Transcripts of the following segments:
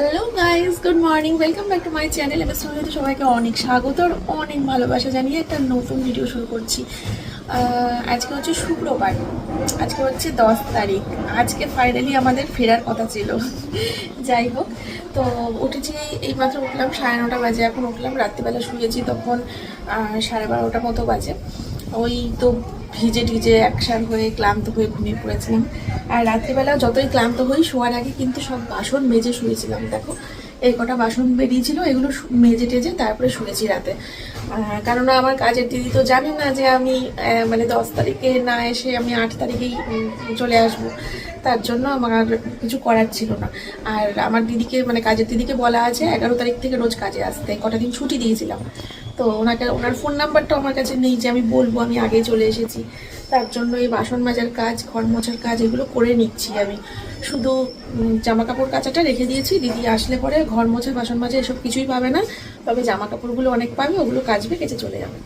Hello guys good morning welcome back to my channel M S সবাইকে অনেক স্বাগত আর অনেক ভালোবাসা জানিয়ে একটা নতুন ভিডিও শুরু করছি। আজকে হচ্ছে শুক্রবার। আজকে হচ্ছে দশ তারিখ। আজকে ফাইনালি আমাদের ফেরার কথা ছিল। যাই হোক, তো উঠেছি এই মাত্র উঠলাম, সাড়ে নটা বাজে। এখন উঠলাম, রাত্রিবেলা শুয়েছি তখন সাড়ে বারোটা মতো বাজে। ওই তো ভিজে টিজে একসার হয়ে ক্লান্ত হয়ে ঘুমিয়ে পড়েছিলাম। আর রাত্রিবেলা যতই ক্লান্ত হই, শোয়ার আগে কিন্তু সব বাসন মেজে শুয়েছিলাম। দেখো, এই কটা বাসন বেরিয়েছিল, এগুলো মেজে টেজে তারপরে শুনেছি রাতে। কেননা আমার কাজের দিদি তো জানে না যে আমি মানে দশ তারিখে না এসে আমি আট তারিখেই চলে আসব। তার জন্য আমার কিছু করার ছিল না। আর আমার দিদিকে মানে কাজের দিদিকে বলা আছে, এগারো তারিখ থেকে রোজ কাজে আসতে। কটা দিন ছুটি দিয়েছিলাম। তো ওনাকে ওনার ফোন নাম্বারটা আমার কাছে নেই যে আমি বলব আমি আগে চলে এসেছি। তার জন্য এই বাসন মাজার কাজ ঘর মোছার কাজ এগুলো করে নিচ্ছি আমি। শুধু জামা কাপড় কাচাটা রেখে দিয়েছি দিদি আসলে পরে ঘর মোছা বাসন মাজা এসব কিছুই পাবে না। তবে জামা কাপড়গুলো অনেক পাবে ওগুলো কাচবে কেচে চলে যাবে।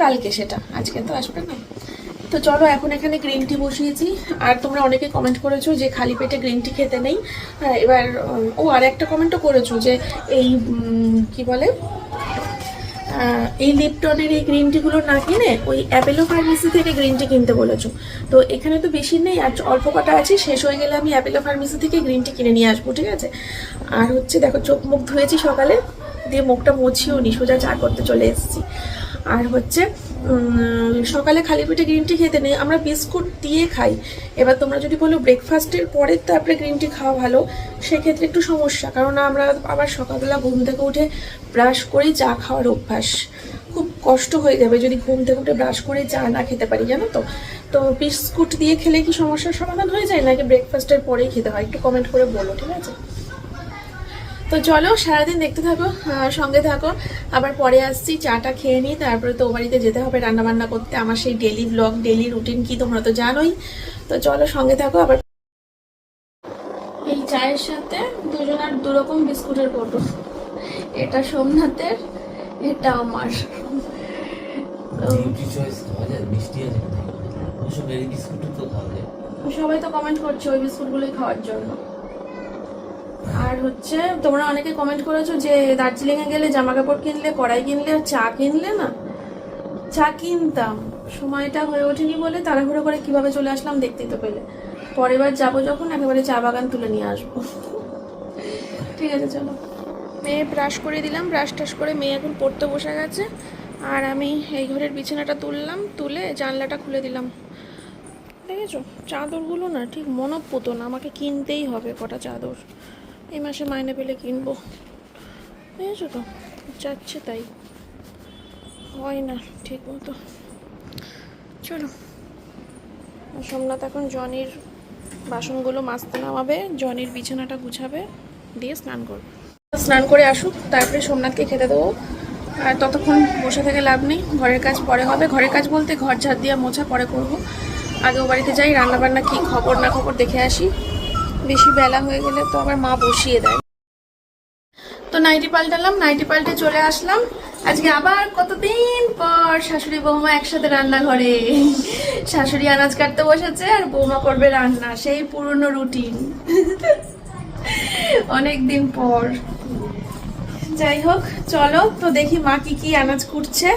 কালকে সেটা আজকে তো আসবে না। তো চলো এখন এখানে গ্রিন টি বসিয়েছি। আর তোমরা অনেকে কমেন্ট করেছ যে খালি পেটে গ্রিন টি খেতে নেই। হ্যাঁ, এবার ও আর একটা কমেন্টও করেছ যে এই কি বলে? এই লিপটনের এই গ্রিন টিগুলো না কিনে ওই অ্যাপেলো ফার্মেসি থেকে গ্রিন টি কিনতে বলেছ। তো এখানে তো বেশি নেই, আর অল্প কটা আছে, শেষ হয়ে গেলে আমি অ্যাপেলো ফার্মেসি থেকে গ্রিন টি কিনে নিয়ে আসব, ঠিক আছে? আর হচ্ছে দেখো, চোখ মুখ ধুয়েছি সকালে, দিয়ে মুখটা মুছিও নি, সোজা চা করতে চলে এসেছি। আর হচ্ছে সকালে খালি পেটে গ্রিন টি খেতে নেই, আমরা বিস্কুট দিয়ে খাই। এবার তোমরা যদি বলো ব্রেকফাস্টের পরে তারপরে গ্রিন টি খাওয়া ভালো, সেক্ষেত্রে একটু সমস্যা। কারণ আমরা আবার সকালবেলা ঘুম থেকে উঠে ব্রাশ করেই চা খাওয়ার অভ্যাস। খুব কষ্ট হয়ে যাবে যদি ঘুম থেকে উঠে ব্রাশ করে চা না খেতে পারি, জানো তো? তো বিস্কুট দিয়ে খেলে কি সমস্যার সমাধান হয়ে যায়? নাকি ব্রেকফাস্টের পরেই খেতে হয়? একটু কমেন্ট করে বলো, ঠিক আছে? তো চলো সারাদিন দেখতে থাকো সঙ্গে থাকো। আবার পরে আসছি চাটা খেয়ে নিই তারপরে তো বাড়িতে যেতে হবে রান্না বান্না করতে। আমার সেই ডেলি ব্লগ ডেলি রুটিন কি তোমরা তো জানোই। তো চলো সঙ্গে থাকো আবার এই চায়ের সাথে দুজনের দুরকম বিস্কুটের ফটো এটা সোমনাথের এটা আমার। সবাই তো কমেন্ট করছে ওই বিস্কুটগুলোই খাওয়ার জন্য। আর হচ্ছে তোমরা অনেকে কমেন্ট করেছ যে দার্জিলিং এ গেলে জামা কাপড় কিনলে, কড়াই কিনলে চা কিনলে না? চা কিনতাম। সময়টা হয়ে ওঠেনি বলে তাড়াহুড়ো করে কীভাবে চলে আসলাম দেখতেই তো পেলে। পরের বার যাব যখন একেবারে চা বাগান তুলে নিয়ে আসব। ঠিক আছে, চলো। মেয়ে ব্রাশ করে দিলাম ব্রাশ টাশ করে মেয়ে এখন পড়তে বসে গেছে। আর আমি এই ঘরের বিছানাটা তুললাম, তুলে জানলাটা খুলে দিলাম। দেখেছ? চাদরগুলো না ঠিক মনপুতো না, আমাকে কিনতেই হবে কটা চাদর। এই মাসে মাইনে পেলে কিনবো। দেখেছ তো? যাচ্ছে তাই। হয় না, ঠিক মতো। চলো। সোমনাথ এখন জনির বাসনগুলো মাজতে নামাবে, জনির বিছানাটা গুছাবে, দিয়ে স্নান করবে। স্নান করে আসুক, তারপরে সোমনাথকে খেতে দেবো। আর ততক্ষণ বসে থেকে লাভ নেই। ঘরের কাজ পরে হবে। ঘরের কাজ বলতে ঘর ঝাড় দিয়ে মোছা পরে করব। আগে ও বাড়িতে যাই, রান্নাবান্না কি খবর না খবর দেখে আসি। বেশি বেলা হয়ে গেলে তো আবার মা বসিয়ে দেয়। তো নাইটি পাল্টালাম নাইটি পাল্টে চলে আসলাম। আজকে আবার কতদিন পর শাশুড়ি বৌমা একসাথে রান্নাঘরে। শাশুড়ি আনাজ কাটতে বসেছে আর বৌমা করবে রান্না সেই পুরনো রুটিন। অনেক দিন পর। যাই হোক চলো তো দেখি মা কি কি আনাজ কুটছে।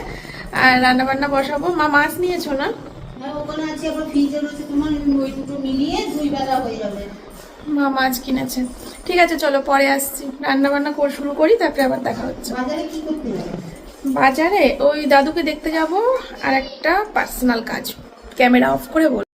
আর রান্না বান্না বসাবো। মা মাছ নিয়েছো না? হ্যাঁ, ওখানে আছে আবার ফ্রিজে রয়েছে তোমার ওই দুটো মিলিয়ে দুই বেলা হয়ে যাবে। মা মাছ কিনেছে। ঠিক আছে চলো পরে আসছি। রান্না বান্না করে শুরু করি তারপরে আবার দেখা হচ্ছে। বাজারে ওই দাদুকে দেখতে যাব আর একটা পার্সোনাল কাজ। ক্যামেরা অফ করে বল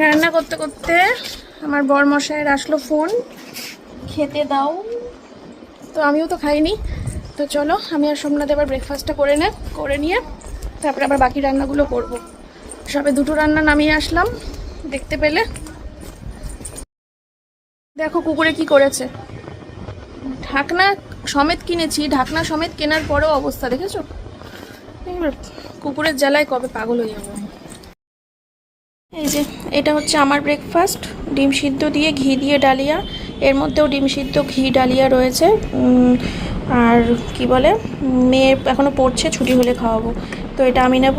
রান্না করতে করতে আমার বর মশাইয়ের আসলো ফোন। খেতে দাও। তো আমিও তো খাইনি। তো চলো, আমি আর সোমনাথ এবার ব্রেকফাস্টটা করে নে, করে নিয়ে তারপরে আবার বাকি রান্নাগুলো করব। সবে দুটো রান্না নামিয়ে আসলাম, দেখতে পেলে। দেখো কুকুরে কি করেছে। ঢাকনা সমেত কিনেছি, ঢাকনা সমেত কেনার পরেও অবস্থা, দেখেছ? কুকুরের জ্বালায় কবে পাগল হয়ে যাব। এই যে, এটা হচ্ছে আমার ব্রেকফাস্ট ডিম সিদ্ধ দিয়ে ঘি দিয়ে ডালিয়া, এর মধ্যেও ডিম সিদ্ধ, ঘি, ডালিয়া রয়েছে আর কি বলে মেয়ে এখনও পড়ছে, ছুটি হলে খাওয়াবো, তো এটা আমি নেব,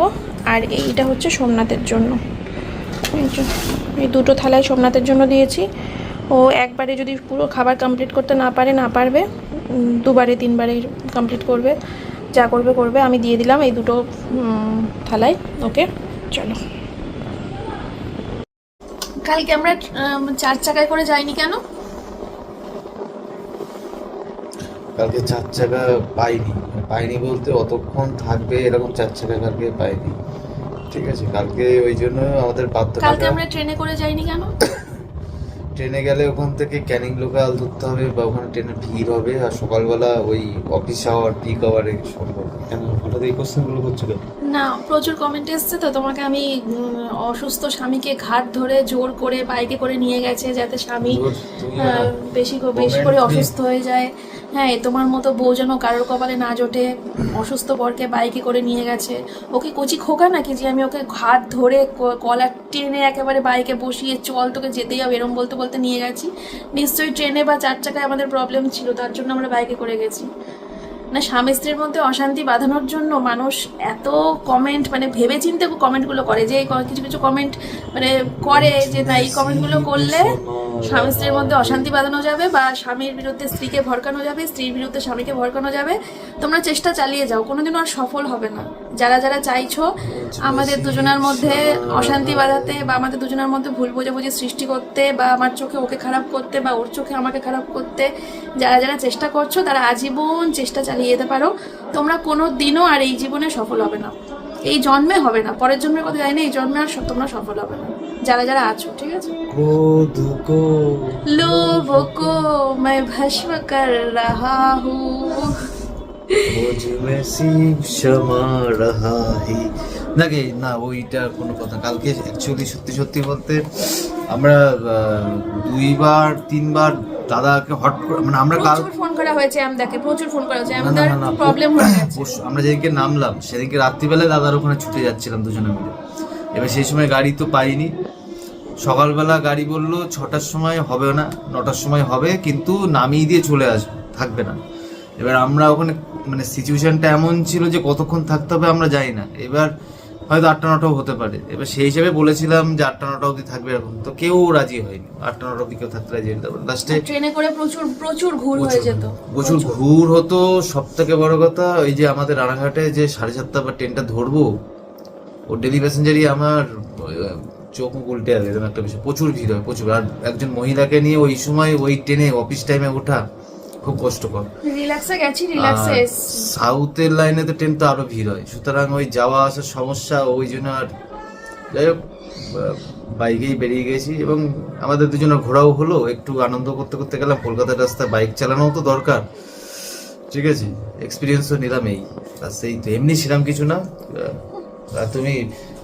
আর এইটা হচ্ছে সোমনাথের জন্য। এই দুটো থালায় সোমনাথের জন্য দিয়েছি, ও একবারে যদি পুরো খাবার কমপ্লিট করতে না পারে, না পারবে দুবারে, তিনবারে কমপ্লিট করবে, যা করবে করবে, আমি দিয়ে দিলাম এই দুটো থালায়, ওকে, চলো। কালকে আমরা চার চাকায় করে যাইনি কেন? কালকে চার চাকা পাইনি। পাইনি বলতে অতক্ষণ থাকবে এরকম চার চাকা কালকে পাইনি। ঠিক আছে কালকে ওই জন্য আমাদের বাধ্য কালকে আমরা ট্রেনে করে যাইনি কেন? ট্রেনে গেলে ওখান থেকে ক্যানিং লোকাল ধরতে হবে বা ওখানে ট্রেনে ভিড় হবে আর সকালবেলা ওই অফিস আওয়ার পিক আওয়ারে সম্ভব। কেন? হঠাৎ এই কোশ্চেনগুলো করছ কেন? না প্রচুর কমেন্ট এসছে তো তোমাকে আমি অসুস্থ স্বামীকে ঘাট ধরে জোর করে বাইকে করে নিয়ে গেছে যাতে স্বামী। বেশি বেশি করে অসুস্থ হয়ে যায়। হ্যাঁ এ তোমার মতো বউ যেন কারোর কপালে না জোটে অসুস্থ বরকে বাইকে করে নিয়ে গেছে। ওকে কচি খোকা নাকি যে আমি ওকে ঘাট ধরে কলার টেনে একেবারে বাইকে বসিয়ে চল তোকে যেতেই হবে এরম বলতে বলতে নিয়ে গেছি। নিশ্চয়ই ট্রেনে বা চার চাকায় আমাদের প্রবলেম ছিল তার জন্য আমরা বাইকে করে গেছি। না, স্বামী স্ত্রীর মধ্যে অশান্তি বাঁধানোর জন্য মানুষ এত কমেন্ট মানে ভেবে চিন্তে কমেন্টগুলো করে যে, কিছু কিছু কমেন্ট মানে করে যে, না, এই কমেন্টগুলো করলে স্বামী স্ত্রীর মধ্যে অশান্তি বাঁধানো যাবে বা স্বামীর বিরুদ্ধে স্ত্রীকে ভরকানো যাবে, স্ত্রীর বিরুদ্ধে স্বামীকে ভরকানো যাবে। তোমরা চেষ্টা চালিয়ে যাও, কোনোদিনও আর সফল হবে না। যারা যারা চাইছো আমাদের দুজনের মধ্যে অশান্তি বাঁধাতে বা আমাদের দুজনের মধ্যে ভুল বোঝাবুঝি সৃষ্টি করতে বা আমার চোখে ওকে খারাপ করতে বা ওর চোখে আমাকে খারাপ করতে যারা যারা চেষ্টা করছো তারা আজীবন চেষ্টা চালিয়ে যেতে পারো তোমরা কোনো দিনও আর এই জীবনে সফল হবে না এই জন্মে হবে না পরের জন্মের কথা জানি না এই জন্মে আর স- তোমরা সফল হবে না যারা যারা আছো ঠিক আছে क्रोध को लोभ को मैं भस्म कर रहा हूँ মুঝ মে শিব সমা রাহা হি নাকি না ওইটা কোনো কথা। কালকে অ্যাকচুয়ালি সত্যি সত্যি বলতে আমরা দুইবার তিনবার দাদাকে হট মানে আমরা কাল ফোন করা হয়েছে আমদাকে প্রচুর ফোন করা হয়েছে। আমাদের প্রবলেম হয়ে গেছে। আমরা যেদিনকে নামলাম সেদিনকে রাত্রিবেলায় দাদার ওখানে ছুটে যাচ্ছিলাম দুজনে মিলে। এবার সেই সময় গাড়ি তো পাইনি। সকালবেলা গাড়ি বলল ছটার সময় হবে না নটার সময় হবে কিন্তু নামিয়ে দিয়ে চলে আসবে থাকবে না। এবার আমরা ওখানে মানে সিচুয়েশনটা এমন ছিল যে কতক্ষণ থাকতে হবে আমরা জানি না। এবার হয়তো আটটা নটাও হতে পারে। এবার সেই হিসেবে বলেছিলাম যে আটটা নটা অবধি থাকবে এরকম। তো কেউ রাজি হয়নি। আটটা নটা অবধি কেউ থাকতে রাজি হয়নি। তারপর লাস্টে ট্রেনে করে প্রচুর প্রচুর ঘুর হয়ে যেত। প্রচুর ঘুর হতো। সব থেকে বড় কথা ওই যে আমাদের রানাঘাটে যে সাড়ে সাতটা বা ট্রেনটা ধরবো ও ডেলি প্যাসেঞ্জারই আমার চোখ মুখ উল্টে আসে এরকম একটা বিষয়। প্রচুর ভিড় হয় প্রচুর। আর একজন মহিলাকে নিয়ে ওই সময় ওই ট্রেনে অফিস টাইমে ওঠা খুব কষ্টকর। রিল্যাক্সে গেছি রিল্যাক্সে সাউথের লাইনে তো ট্রেন তো আরও ভিড় হয়। সুতরাং ওই যাওয়া আসার সমস্যা ওই জন্য আর যাই হোক বাইকেই বেরিয়ে গেছি এবং আমাদের দুজনের ঘোরাও হলো। একটু আনন্দ করতে করতে গেলাম কলকাতার রাস্তায় বাইক চালানোও তো দরকার। ঠিক আছে এক্সপিরিয়েন্সও নিলাম এই। বাস এই তো এমনি ছিলাম কিছু না। তুমি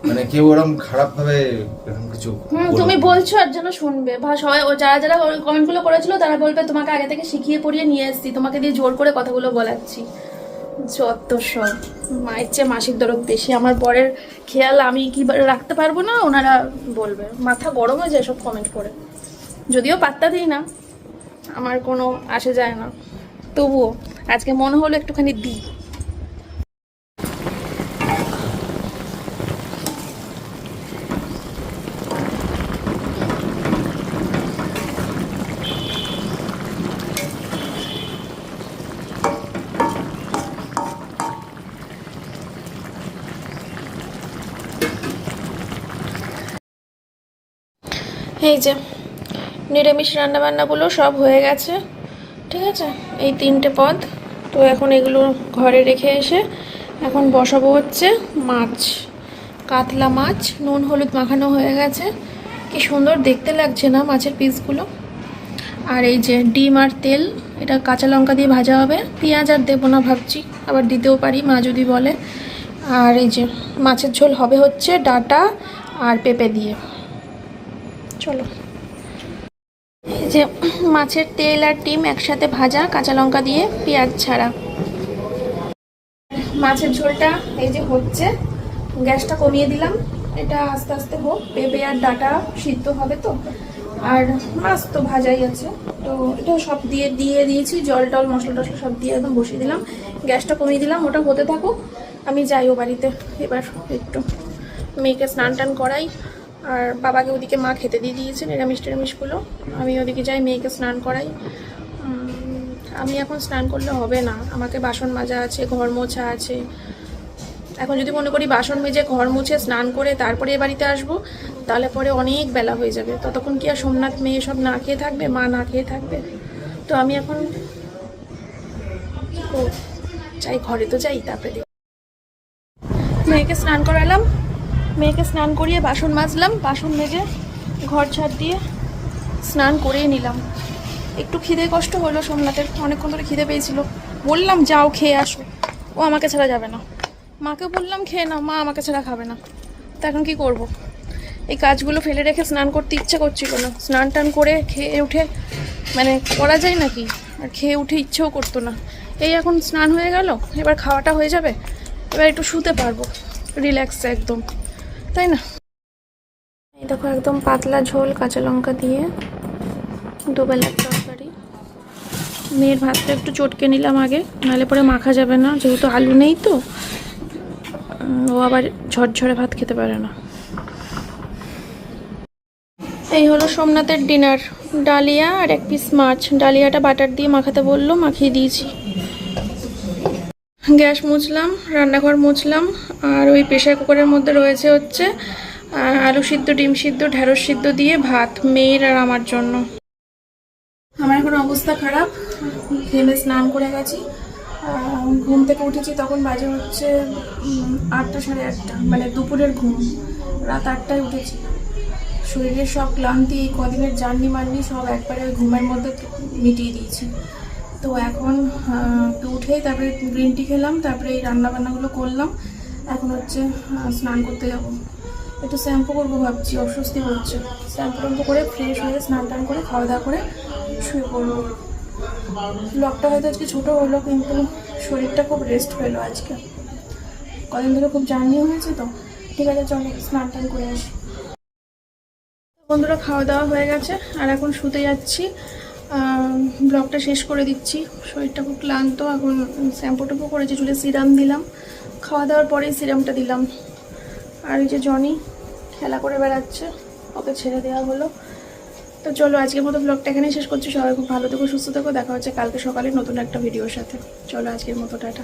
মানে কেউ ওরকম খারাপ ভাবে এরকম কিছু তুমি বলছো আর যেন শুনবে। বা সবাই ও যারা যারা কমেন্টগুলো করেছিল তারা বলবে তোমাকে আগে থেকে শিখিয়ে পড়িয়ে নিয়ে এসছি। তোমাকে দিয়ে জোর করে কথাগুলো বলাচ্ছি। যত সব। মায়ের চেয়ে মাসিক দরদ বেশি। আমার বরের খেয়াল আমি কি রাখতে পারব না? ওনারা বলবে। মাথা গরম হয়ে যায় সব কমেন্ট করে যদিও পাত্তা দিই না। আমার কোনো আসে যায় না। তবুও আজকে মনে হলো একটুখানি দিই। এই যে, নিরামিষ রান্নাবান্নাগুলো সব হয়ে গেছে, ঠিক আছে? এই তিনটে পদ। তো এখন এগুলো ঘরে রেখে এসে এখন বসাবো হচ্ছে মাছ, কাতলা মাছ, নুন, হলুদ মাখানো হয়ে গেছে। কি সুন্দর দেখতে লাগছে না মাছের পিসগুলো? আর এই যে ডিম আর তেল, এটা কাঁচা লঙ্কা দিয়ে ভাজা হবে। পেঁয়াজ আর দেবো না ভাবছি, আবার দিতেও পারি, মা যদি বলে। আর এই যে মাছের ঝোল হবে হচ্ছে ডাটা আর পেঁপে দিয়ে। চলো। এই যে মাছের তেল আর ডিম একসাথে ভাজা, কাঁচা লঙ্কা দিয়ে পেঁয়াজ ছাড়া। মাছের ঝোলটা এই যে হচ্ছে, গ্যাসটা কমিয়ে দিলাম। এটা আস্তে আস্তে হোক, পেঁপে আর ডাটা সিদ্ধ হবে তো। আর মাছ তো ভাজাই আছে। তো এটা সব দিয়ে দিয়ে দিয়েছি, জল টল, মশলা টশলা সব দিয়ে একদম বসিয়ে দিলাম। গ্যাসটা কমিয়ে দিলাম, ওটা হতে থাকুক। আমি যাই ও বাড়িতে, এবার একটু মেয়েকে স্নান টান করাই। আর বাবাকে ওদিকে মা খেতে দিয়ে দিয়েছে, নিরামিষ টিরামিষগুলো। আমি ওদিকে যাই, মেয়েকে স্নান করাই। আমি এখন স্নান করলে হবে না। আমাকে বাসন মাজা আছে, ঘর মোছা আছে। এখন যদি মনে করি বাসন মেজে, ঘর মুছে, স্নান করে তারপরে এ বাড়িতে আসব, তাহলে পরে অনেক বেলা হয়ে যাবে। ততক্ষণ কি আর সোমনাথ মেয়ে সব না খেয়ে থাকবে, মা না খেয়ে থাকবে? তো আমি এখন? যাই, ঘরে তো যাই, তারপরে। মেয়েকে স্নান করালাম। মেয়েকে স্নান করিয়ে বাসন মাজলাম, বাসন মেজে ঘর ছাড় দিয়ে স্নান করেই নিলাম। একটু খিদে কষ্ট হলো সোমনাথের, অনেকক্ষণ ধরে খিদে পেয়েছিল। বললাম, যাও খেয়ে আসো। ও আমাকে ছাড়া যাবে না। মাকে বললাম, খেয়ে নাও, মা আমাকে ছাড়া খাবে না। তো এখন কী করব? এই কাজগুলো ফেলে রেখে স্নান করতে ইচ্ছে করছিল না। স্নান টান করে খেয়ে উঠে মানে করা যায় নাকি? আর খেয়ে উঠে ইচ্ছেও করতো না। এই এখন স্নান হয়ে গেল, এবার খাওয়াটা হয়ে যাবে। এবার একটু শুতে পারব, রিল্যাক্স একদম। তাই না? এই দেখো একদম পাতলা ঝোল কাঁচা লঙ্কা দিয়ে, দুবেলার তরকারি। মেয়ের ভাতটা একটু চটকে নিলাম আগে, নাহলে পরে মাখা যাবে না, যেহেতু আলু নেই তো। ও আবার ঝরঝরে ভাত খেতে পারে না। এই হলো সোমনাথের ডিনার। ডালিয়া আর এক পিস মাছ। ডালিয়াটা বাটার দিয়ে মাখাতে বলল, মাখিয়ে দিয়েছি। গ্যাস মুছলাম, রান্নাঘর মুছলাম। আর ওই প্রেশার কুকারের মধ্যে রয়েছে হচ্ছে আলু সিদ্ধ, ডিম সিদ্ধ, ঢেঁড়স সিদ্ধ দিয়ে ভাত, মেয়ের আর আমার জন্য। আমার এখন অবস্থা খারাপ, ঘেমে স্নান করে গেছি। ঘুম থেকে উঠেছি তখন বাজে হচ্ছে আটটা সাড়ে আটটা মানে দুপুরের ঘুম, রাত আটটায় উঠেছি। শরীরের সব ক্লান্তি এই কদিনের জার্নি মার্নি সব একবারে ঘুমের মধ্যে মিটিয়ে দিয়েছি। তো এখন উঠেই তারপরে গ্রিন টি খেলাম, তারপরে এই রান্না বান্নাগুলো করলাম। এখন হচ্ছে স্নান করতে যাব। একটু শ্যাম্পু করব ভাবছি, অস্বস্তি হচ্ছে। শ্যাম্পু ট্যাম্পু করে ফ্রেশ হয়ে স্নান টান করে খাওয়া দাওয়া করে শুয়ে পড়ব। ব্লগটা হয়তো আজকে ছোটো হলো, কিন্তু শরীরটা খুব রেস্ট পেল আজকে। কদিন ধরে খুব জার্নি হয়েছে তো। ঠিক আছে, চলো স্নান টান করে আসি। বন্ধুরা, খাওয়া দাওয়া হয়ে গেছে, আর এখন শুতে যাচ্ছি। ব্লগটা শেষ করে দিচ্ছি। শরীরটা খুব ক্লান্ত, এখন শ্যাম্পু ট্যাম্পু করেছি, চুলে সিরাম দিলাম। খাওয়া দাওয়ার পরেই সিরামটা দিলাম। আর এই যে জনি খেলা করে বেড়াচ্ছে, ওকে ছেড়ে দেওয়া হলো। তো চলো, আজকের মতো ব্লগটা এখানেই শেষ করছি। সবাই খুব ভালো থেকো, সুস্থ থেকো। দেখা হচ্ছে কালকে সকালে নতুন একটা ভিডিওর সাথে। চলো, আজকের মতো, টাটা।